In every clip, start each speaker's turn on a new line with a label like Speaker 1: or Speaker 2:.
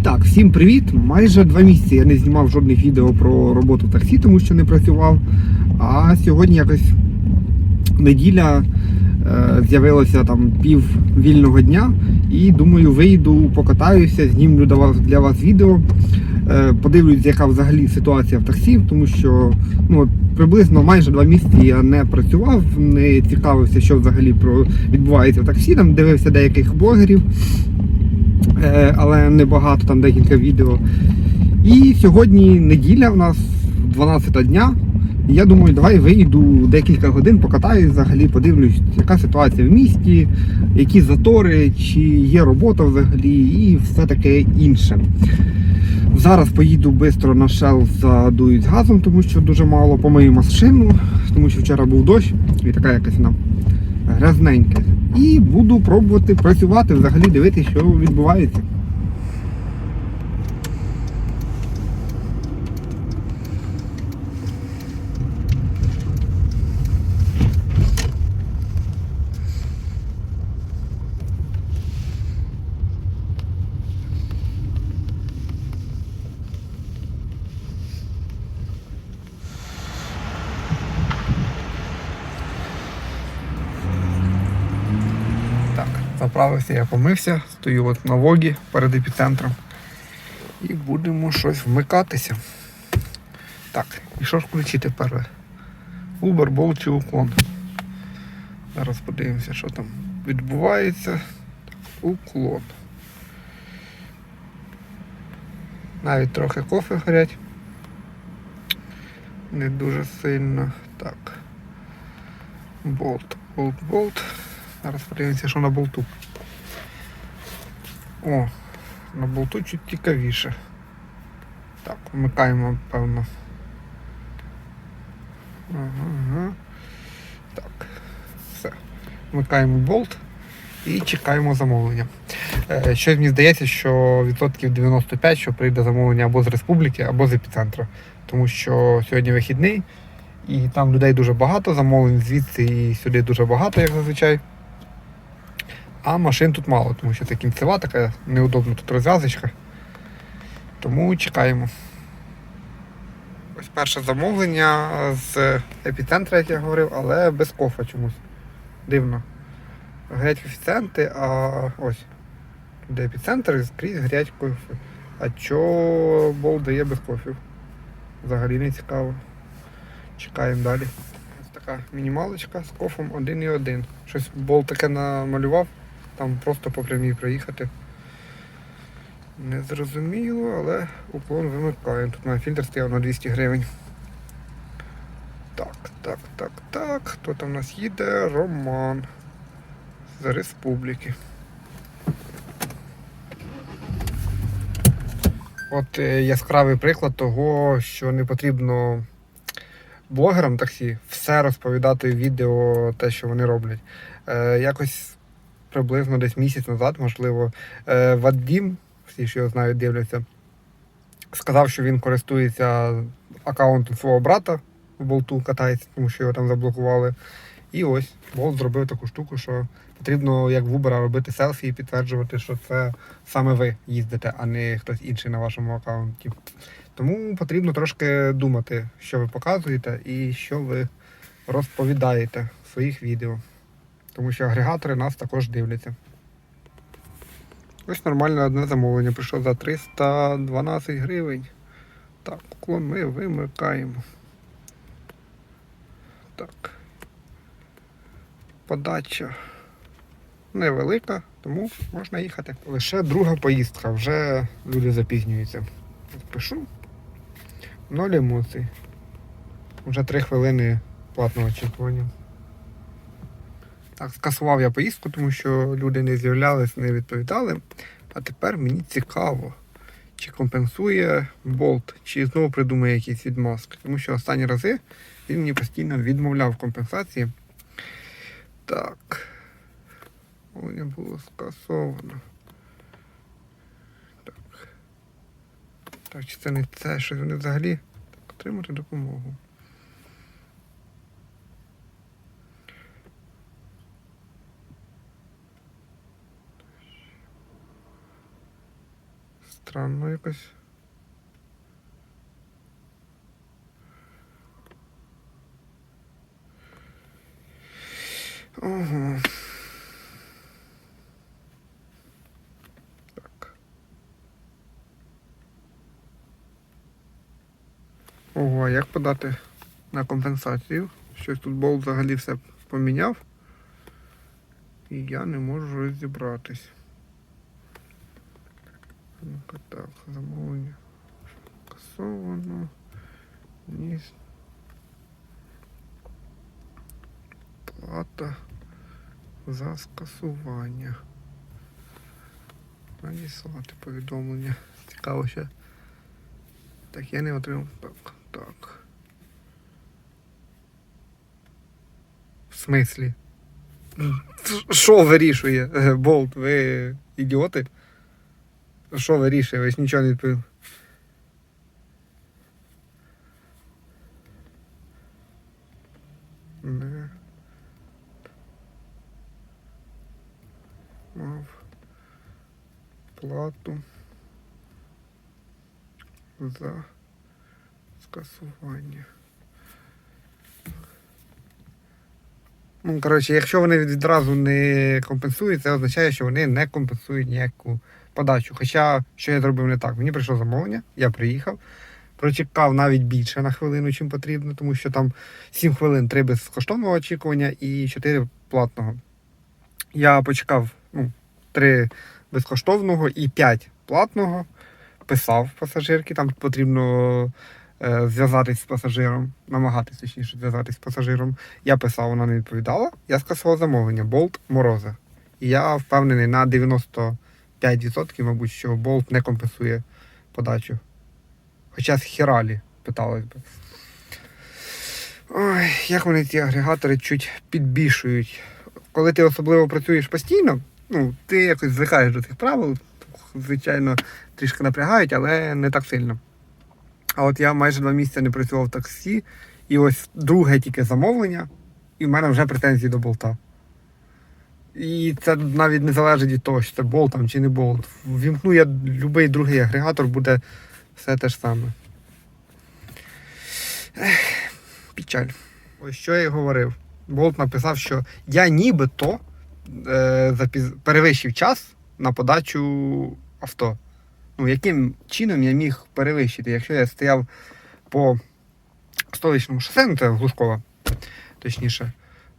Speaker 1: так, всім привіт! Майже два місяці я не знімав жодних відео про роботу в таксі, тому що не працював. А сьогодні якось неділя е, з'явилося там пів вільного дня. І думаю, вийду, покатаюся, знімлю для вас, для вас відео. Е, подивлюсь, яка взагалі ситуація в таксі, тому що ну, приблизно майже два місяці я не працював, не цікавився, що взагалі про відбувається в таксі. Там дивився деяких блогерів. Е, але небагато, там декілька відео. І сьогодні неділя, у нас 12 дня. Я думаю, давай вийду декілька годин, покатаюсь взагалі, подивлюсь, яка ситуація в місті, які затори, чи є робота взагалі, і все таке інше. Зараз поїду швидко на Shell задують газом, тому що дуже мало помию машину, тому що вчора був дощ і така якась вона грязненька. І буду пробувати працювати, взагалі дивитися, що відбувається. Так, заправився, я помився, стою от на вогі перед епіцентром. І будемо щось вмикатися. Так, і що ж включити перше? Uber, Bolt чи уклон. Зараз подивимося, що там відбувається. Уклон. Навіть трохи кофе горять. Не дуже сильно. Так. Болт, болт, болт. Зараз подивимося, що на болту. О, на болту чуть цікавіше. Так, вмикаємо, певно. Ага, ага. Так, все. Вмикаємо болт і чекаємо замовлення. Е, Щось мені здається, що відсотків 95, що прийде замовлення або з республіки, або з епіцентру. Тому що сьогодні вихідний, і там людей дуже багато, замовлень звідси і сюди дуже багато, як зазвичай. А машин тут мало, тому що це кінцева така неудобна тут розв'язочка. Тому чекаємо. Ось перше замовлення з епіцентра, як я говорив, але без кофа чомусь. Дивно. Горять коефіцієнти, а ось. Де епіцентр і скрізь горять кофе. А чо бол дає без кофів? Взагалі не цікаво. Чекаємо далі. Ось така мінімалочка з кофом 1,1. Щось бол таке намалював, там просто по прямій проїхати. Не зрозуміло, але уклон вимикаємо. Тут має фільтр стояв на 200 гривень. Так, так, так, так. Хто там у нас їде? Роман. З республіки. От е, яскравий приклад того, що не потрібно блогерам таксі все розповідати в відео, те, що вони роблять. Е, якось приблизно десь місяць назад, можливо, е, Вадім, всі, що його знають, дивляться, сказав, що він користується аккаунтом свого брата в болту, катається, тому що його там заблокували. І ось Болт зробив таку штуку, що потрібно як в Uber робити селфі і підтверджувати, що це саме ви їздите, а не хтось інший на вашому аккаунті. Тому потрібно трошки думати, що ви показуєте і що ви розповідаєте в своїх відео. Тому що агрегатори нас також дивляться. Ось нормальне одне замовлення прийшло за 312 гривень. Так, уклон ми вимикаємо. Так. Подача невелика, тому можна їхати. Лише друга поїздка, вже люди запізнюються. Пишу. Ноль емоцій. Вже три хвилини платного очікування. Так, скасував я поїздку, тому що люди не з'являлись, не відповідали. А тепер мені цікаво, чи компенсує болт, чи знову придумає якісь відмазки. Тому що останні рази він мені постійно відмовляв компенсації. Так. Воно було скасовано. Так. Так, чи це не це, що вони взагалі так, отримати допомогу. Странно якось. Ого. Так. Ого, а як подати на компенсацію? Щось тут болт взагалі все поміняв. І я не можу розібратись. Так, замовлення. Скасовано. Ні. Плата за скасування. Надіслати повідомлення. Цікаво ще. Так, я не отримав. Так, так. В смислі? Що вирішує е, болт? Ви ідіоти? Що вирішує? Ви нічого не відповіли. Не. Мав плату за скасування. Ну, коротше, якщо вони відразу не компенсують, це означає, що вони не компенсують ніяку подачу. Хоча, що я зробив не так? Мені прийшло замовлення, я приїхав, прочекав навіть більше на хвилину, чим потрібно, тому що там 7 хвилин 3 безкоштовного очікування і 4 платного. Я почекав ну, 3 безкоштовного і 5 платного. Писав пасажирки, там потрібно е, зв'язатись з пасажиром, намагатись точніше зв'язатись з пасажиром. Я писав, вона не відповідала. Я скасував замовлення Болт Мороза. І я впевнений на 95%, мабуть, що Болт не компенсує подачу. Хоча з Хіралі питалось би. Ой, як вони ці агрегатори чуть підбільшують. Коли ти особливо працюєш постійно, ну, ти якось звикаєш до цих правил. Звичайно, трішки напрягають, але не так сильно. А от я майже два місяці не працював в таксі, і ось друге тільки замовлення, і в мене вже претензії до болта. І це навіть не залежить від того, що це болт там чи не болт. Вімкну я будь-який другий агрегатор, буде все те ж саме. Ех, печаль. Ось що я й говорив. Болт написав, що я нібито е, запіз... перевищив час на подачу авто. Ну, яким чином я міг перевищити, якщо я стояв по столичному шосе, ну це Глушкова, точніше.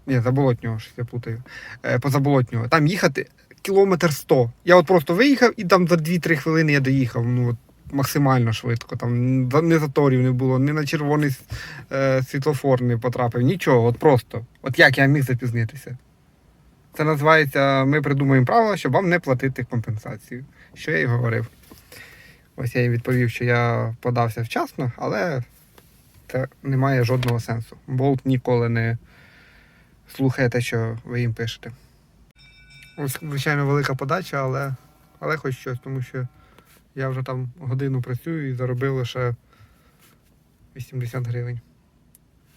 Speaker 1: Ні, заболотнього, щось я плутаю. Е, по заболотнього. Там їхати кілометр 100. Я от просто виїхав і там за 2-3 хвилини я доїхав. Ну, от, максимально швидко. Там не заторів не було, ні на червоний е, світлофор не потрапив, нічого. От просто. От як я міг запізнитися? Це називається Ми придумаємо правила, щоб вам не платити компенсацію. Що я й говорив. Ось я їм відповів, що я подався вчасно, але це не має жодного сенсу. Болт ніколи не слухає те, що ви їм пишете. Ось, звичайно, велика подача, але, але хоч щось, тому що я вже там годину працюю і заробив лише 80 гривень.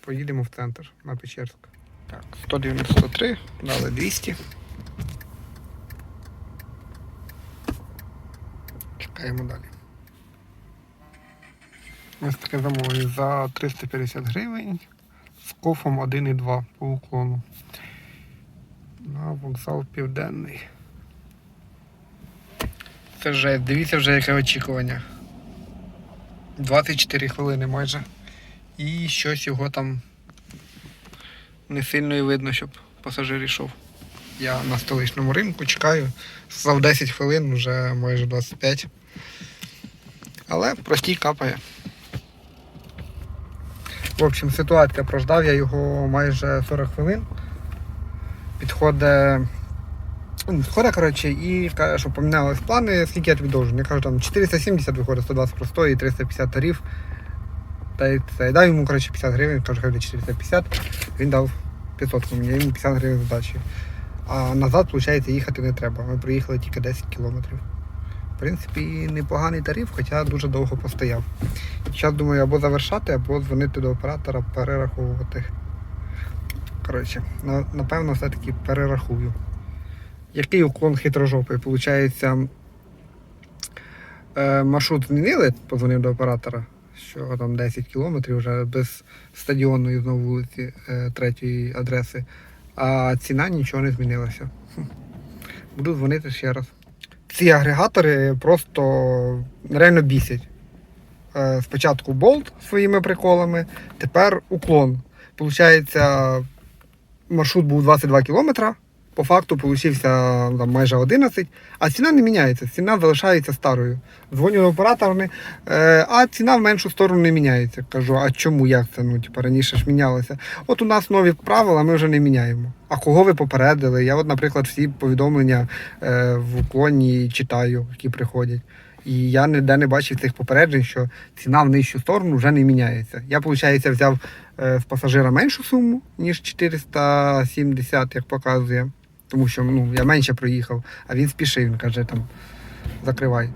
Speaker 1: Поїдемо в центр на Печерськ. Так, 193, дали 200. Чекаємо далі. Ось таке замовлення за 350 гривень з кофом 1,2 по уклону. На вокзал Південний. Це вже, дивіться вже яке очікування. 24 хвилини майже. І щось його там не сильно і видно, щоб пасажир йшов. Я на столичному ринку чекаю. Сказав 10 хвилин, вже майже 25. Але простій капає. В общем, ситуація прождав я його майже 40 хвилин. Підходить. ну, Підходить, коротше, і каже, що помінялись плани, скільки я тобі должен. Я кажу, там 470 виходить, 120 простої і 350 тариф. Та й це. Я дав йому коротше, 50 гривень, кажу, хай 450. Він дав 500 мені, йому 50 гривень здачі. А назад, виходить, їхати не треба. Ми приїхали тільки 10 кілометрів. В принципі, непоганий тариф, хоча дуже довго постояв. Зараз думаю або завершати, або дзвонити до оператора, перераховувати. Коротше, напевно, все-таки перерахую. Який уклон хитрожопий? Получається Е, маршрут змінили, позвонив до оператора, що там 10 кілометрів вже без стадіонної знову вулиці е, третьої адреси. А ціна нічого не змінилася. Буду дзвонити ще раз. Ці агрегатори просто реально бісять. Е, спочатку болт своїми приколами, тепер уклон. Получається, маршрут був 22 кілометра, по факту получився там, майже 11, а ціна не міняється, ціна залишається старою. Дзвоню до оператора, е, а ціна в меншу сторону не міняється. Кажу, а чому як це? Ну, типу, раніше ж мінялося. От у нас нові правила, ми вже не міняємо. А кого ви попередили? Я, от, наприклад, всі повідомлення е, в уклоні читаю, які приходять. І я ніде не бачив цих попереджень, що ціна в нижчу сторону вже не міняється. Я, виходить, взяв е, з пасажира меншу суму, ніж 470, як показує. Тому що ну, я менше проїхав, а він спішив, він каже, там, закривай.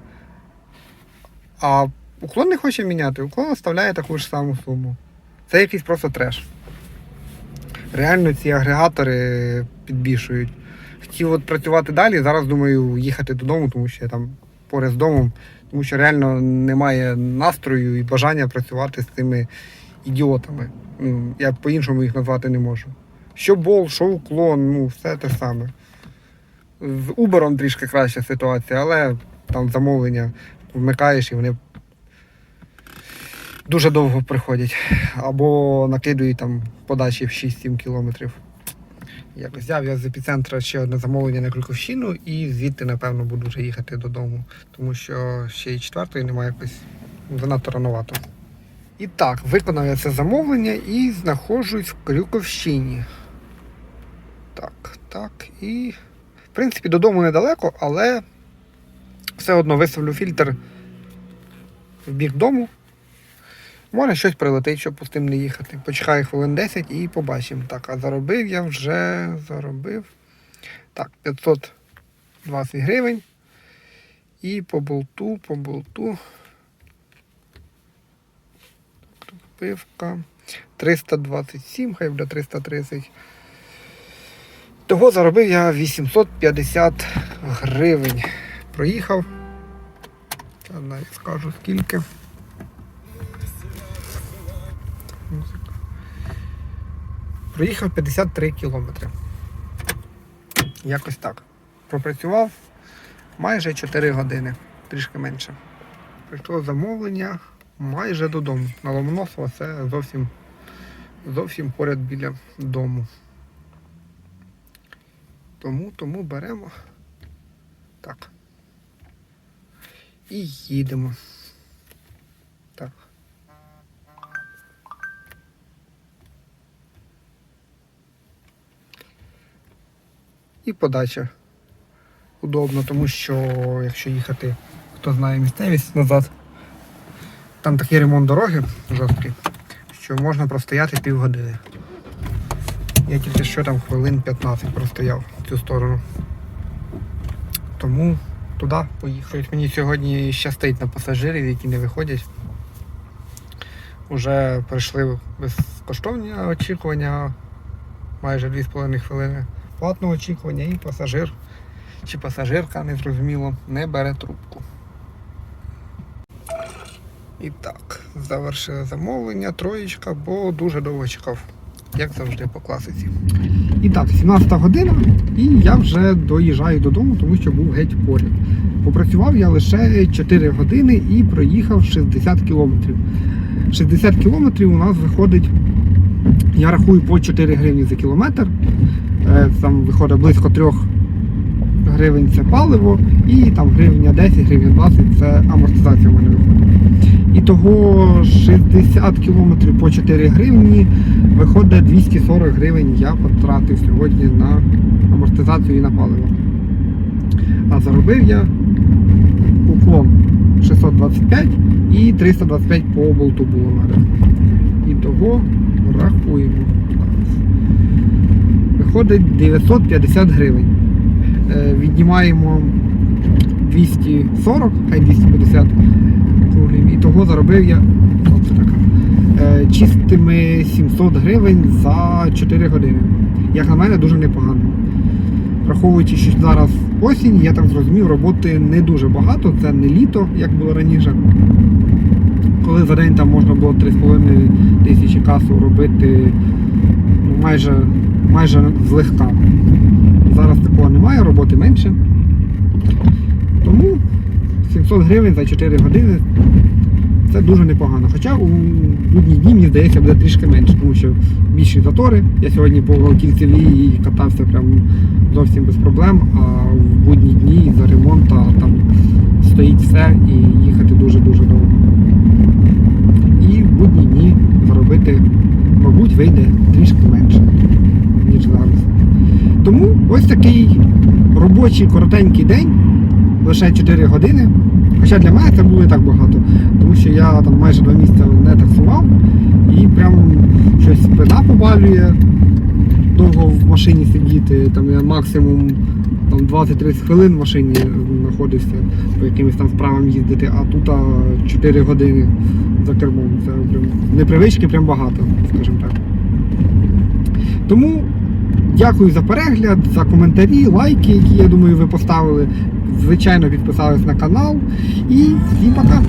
Speaker 1: А уклон не хоче міняти, уклон оставляє таку ж саму суму. Це якийсь просто треш. Реально ці агрегатори підбішують. Хотів от працювати далі, зараз думаю їхати додому, тому що я там поряд з домом, тому що реально немає настрою і бажання працювати з цими ідіотами. Ну, я по-іншому їх назвати не можу. Що бол, що уклон, ну все те саме. З Uber трішки краща ситуація, але там замовлення вмикаєш і вони дуже довго приходять. Або накидують там подачі в 6-7 кілометрів. Якось взяв я з епіцентра ще одне замовлення на Крюковщину і звідти, напевно, буду вже їхати додому, тому що ще й четвертої немає якось занадто рановато. І так, виконав я це замовлення і знаходжусь в Крюковщині. Так, так, і. В принципі, додому недалеко, але все одно виставлю фільтр в бік дому. Може щось прилетить, щоб пустим не їхати. Почекаю хвилин 10 і побачимо. Так, а заробив я вже заробив. Так, 520 гривень. І по болту, по болту. Пивка. 327, хай буде 330. Того заробив я 850 гривень. Проїхав. Зараз навіть скажу скільки. Проїхав 53 кілометри. Якось так. Пропрацював майже 4 години, трішки менше. Прийшло замовлення майже додому. На Ломоносова це зовсім, зовсім поряд біля дому. Тому, тому беремо. Так. І їдемо. Так. І подача. Удобно, тому що якщо їхати, хто знає місцевість назад, там такий ремонт дороги жорсткий, що можна простояти півгодини. Я тільки що там хвилин 15 простояв в цю сторону. Тому туди поїхав. Мені сьогодні щастить на пасажирів, які не виходять. Уже пройшли безкоштовні очікування майже 2,5 хвилини. Платного очікування і пасажир чи пасажирка, незрозуміло, не бере трубку. І так, завершили замовлення, троєчка, бо дуже довго чекав, як завжди по класиці. І так, 17 година, і я вже доїжджаю додому, тому що був геть поряд. Попрацював я лише 4 години і проїхав 60 кілометрів. 60 кілометрів у нас виходить, я рахую по 4 гривні за кілометр. Е, Там виходить близько 3 гривень це паливо, і там гривня 10, гривня 20 це амортизація в мене виходить. І того 60 кілометрів по 4 гривні виходить 240 гривень я потратив сьогодні на амортизацію і на паливо. А заробив я уклон 625 і 325 по болту було мене. І того рахуємо. Виходить 950 гривень. Е, Віднімаємо 240, хай 250 круглим. І того заробив я оце така, е, чистими 700 гривень за 4 години. Як на мене, дуже непогано. Враховуючи, що зараз осінь, я так зрозумів, роботи не дуже багато, це не літо, як було раніше. Коли за день там можна було 3,5 тисячі касу робити ну, майже, майже злегка. Зараз такого немає, роботи менше. Тому 700 гривень за 4 години це дуже непогано. Хоча у будні дні, мені здається, буде трішки менше, тому що більші затори. Я сьогодні по кільцевій катався прям зовсім без проблем, а в будні дні за ремонт там стоїть все і їхати дуже-дуже довго. І в будні дні заробити, мабуть, вийде трішки менше, ніж зараз. Тому ось такий робочий коротенький день, лише 4 години. Хоча для мене це було і так багато, тому що я там майже два місяці не таксував і прям щось спина побалює довго в машині сидіти. Там я максимум там 20-30 хвилин в машині знаходився по якимось там справам їздити, а тут а, 4 години за кермом. Це прям непривички прям багато, скажімо так. Тому дякую за перегляд, за коментарі, лайки, які я думаю ви поставили. Звичайно, підписались на канал. І всім пока!